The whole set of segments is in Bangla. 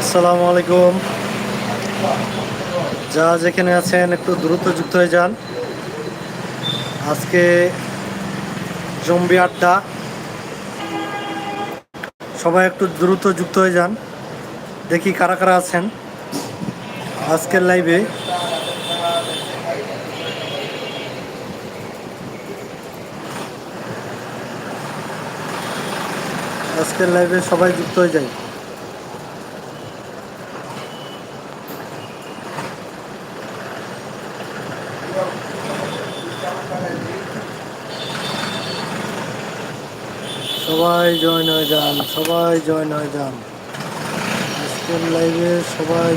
আসসালামু আলাইকুম। যা যেখানে আছেন, একটু দ্রুত যুক্ত হয়ে যান। আজকে জম্বি আড্ডা। সবাই একটু দ্রুত যুক্ত হয়ে যান। দেখি কারা কারা আছেন। আজকের লাইভে আজকের লাইভে সবাই যুক্ত হয়ে যায়। সবাই জয়েন হয়ে যান সবাই জয়েন হয়ে যান আজকের লাইভে সবাই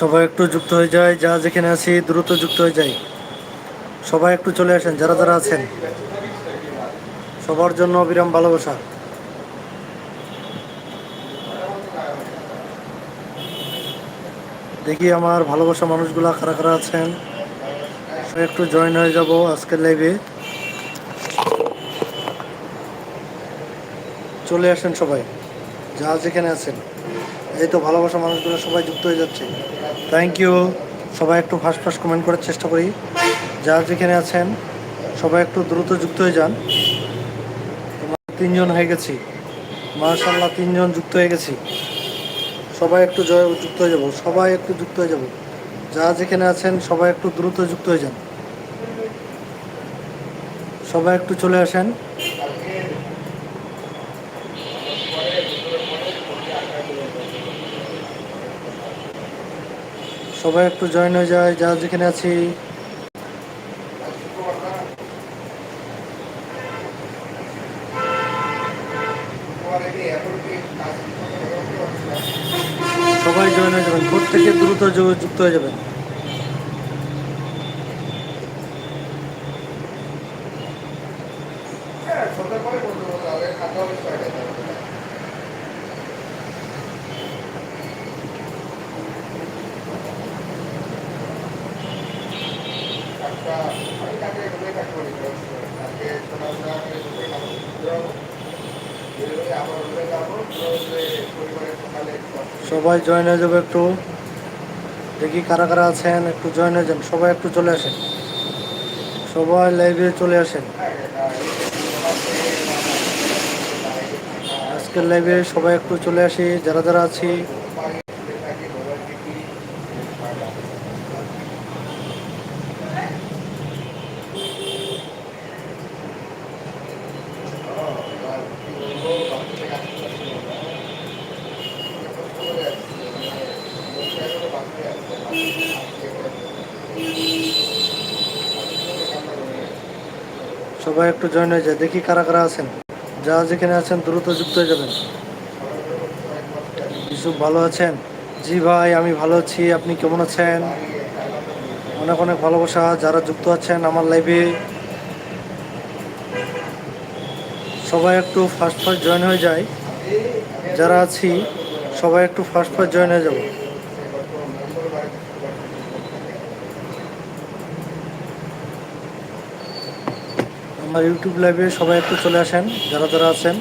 সবাই একটু যুক্ত হয়ে যায় যা যেখানে আছি দ্রুত যুক্ত হয়ে যায়। সবাই একটু চলে আসেন, যারা যারা আছেন। সবার জন্য অবিরাম ভালোবাসা। দেখি আমার ভালোবাসা মানুষগুলো কারা কারা আছেন। একটু জয়েন হয়ে যাব আজকের লাইভে চলে আসেন সবাই যা যেখানে আছেন। এই তো ভালোবাসা মানুষগুলো সবাই যুক্ত হয়ে যাচ্ছে। থ্যাংক ইউ সবাই একটু ফার্স্ট ফার্স্ট কমেন্ট করার চেষ্টা করি। যা যেখানে আছেন, সবাই একটু দ্রুত যুক্ত হয়ে যান। তিনজন হয়ে গেছি। মার্শাল্লাহ তিনজন যুক্ত হয়ে গেছি। সবাই একটু জয় যুক্ত হয়ে যাব। সবাই একটু যুক্ত হয়ে যাব। যা যেখানে আছেন, সবাই একটু দ্রুত যুক্ত হয়ে যান। সবাই একটু চলে আসেন। সবাই একটু জয়েন হয়ে যায় যা যেখানে আছি। সবাই জয়েন হয়ে যাবেন থেকে দ্রুত যুক্ত হয়ে যাবেন। সবাই জয়েন হয়ে যাবে একটু। দেখি কারা কারা আছেন, একটু জয়েন হয়ে যান। সবাই একটু চলে আসেন। সবাই লাইভে চলে আসেন। আজকের লাইভে সবাই একটু চলে আসি। যারা যারা আছি সবাই একটু জয়েন হয়ে যায়, দেখি কারা কারা আছেন। যারা যেখানে আছেন দ্রুত যুক্ত হয়ে যাবেন। ইসুফ ভালো আছেন? জি ভাই, আমি ভালো আছি। আপনি কেমন আছেন? অনেক অনেক ভালোবাসা। যারা যুক্ত আছেন আমার লাইভে সবাই একটু ফার্স্ট ফার্স্ট জয়েন হয়ে যায়। যারা আছি, সবাই একটু ফার্স্ট ফার্স্ট জয়েন হয়ে যাব। আমার ইউটিউব লাইভে সবাই একটু চলে আসেন, যারা যারা আছেন।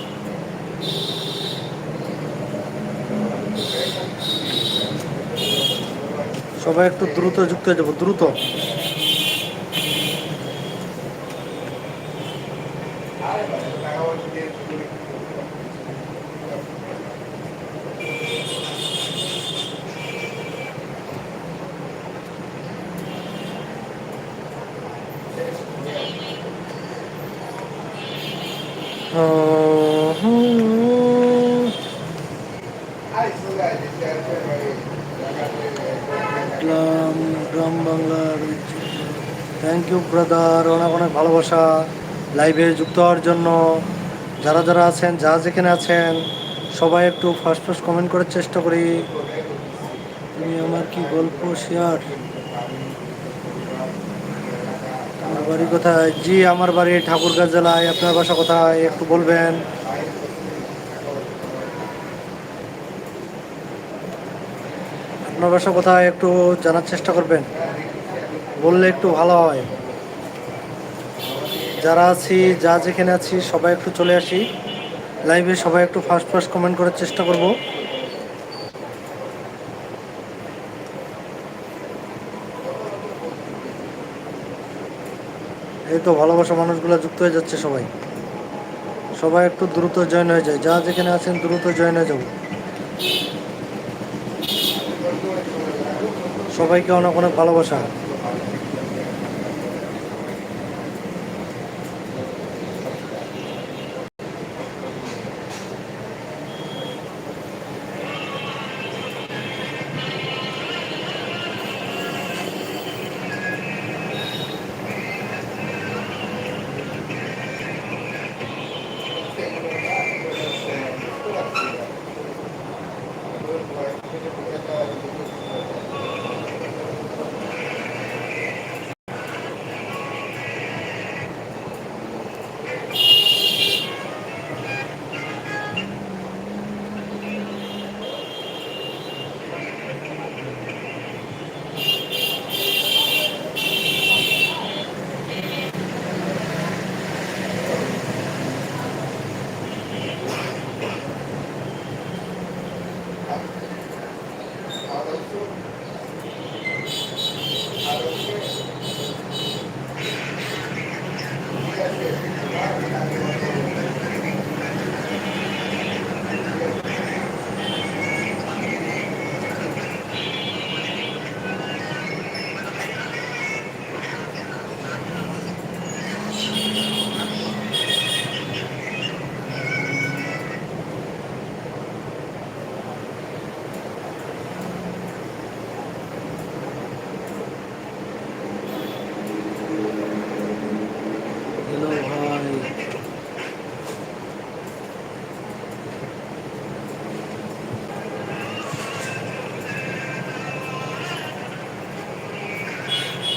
সবাই একটু দ্রুত যুক্ত হয়ে যাব, দ্রুত। গ্রাম গ্রাম থ্যাংক ইউ ব্রাদার অনেক অনেক ভালোবাসা। লাইভে যুক্ত হওয়ার জন্য যারা যারা আছেন, যা যেখানে আছেন, সবাই একটু ফার্স্ট ফার্স্ট কমেন্ট করার চেষ্টা করি। তুমি আমার কি গল্প শেয়ার আমার বাড়ি কোথায় জি, আমার বাড়ি ঠাকুরগাঁ জেলায়। আপনার বাসা কোথায়? একটু বলবেন। আপনার বাসা কোথায়? একটু জানার চেষ্টা করবেন। বললে একটু ভালো হয়। যারা আছি, যা যেখানে আছি, সবাই একটু চলে আসি। লাইভে সবাই একটু ফার্স্ট ফার্স্ট কমেন্ট করার চেষ্টা করব। এই তো ভালোবাসা মানুষগুলো যুক্ত হয়ে যাচ্ছে সবাই। সবাই একটু দ্রুত জয়েন হয়ে যায়। যা যেখানে আছেন দ্রুত জয়েন হয়ে যাব। সবাইকে অনেক অনেক ভালোবাসা।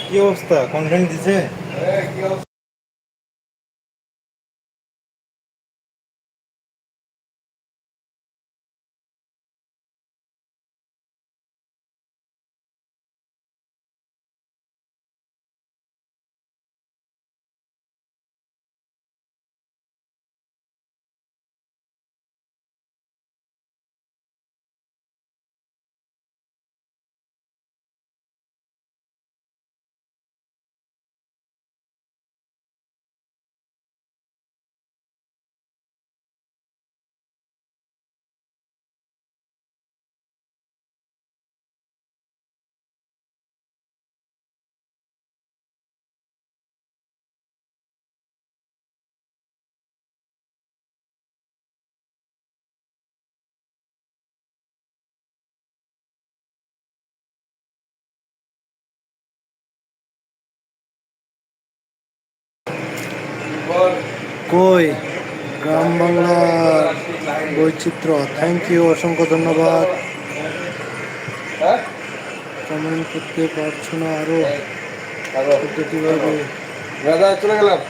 কি অবস্থা? কনফারেন্স দিছে? কই? গ্রাম বাংলা বৈচিত্র্য। থ্যাংক ইউ অসংখ্য ধন্যবাদ। কমেন্ট করতে পারছ না আরও? কীভাবে দাদা চলে গেলাম।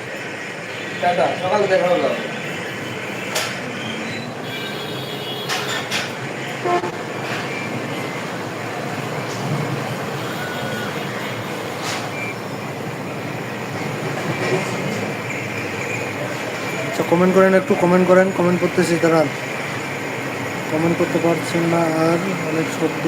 সকালে দেখা হলো কমেন্ট করেন, একটু কমেন্ট করেন কমেন্ট করতেছি, দাঁড়ান। কমেন্ট করতে পারছেন না আর, অনেক শব্দ।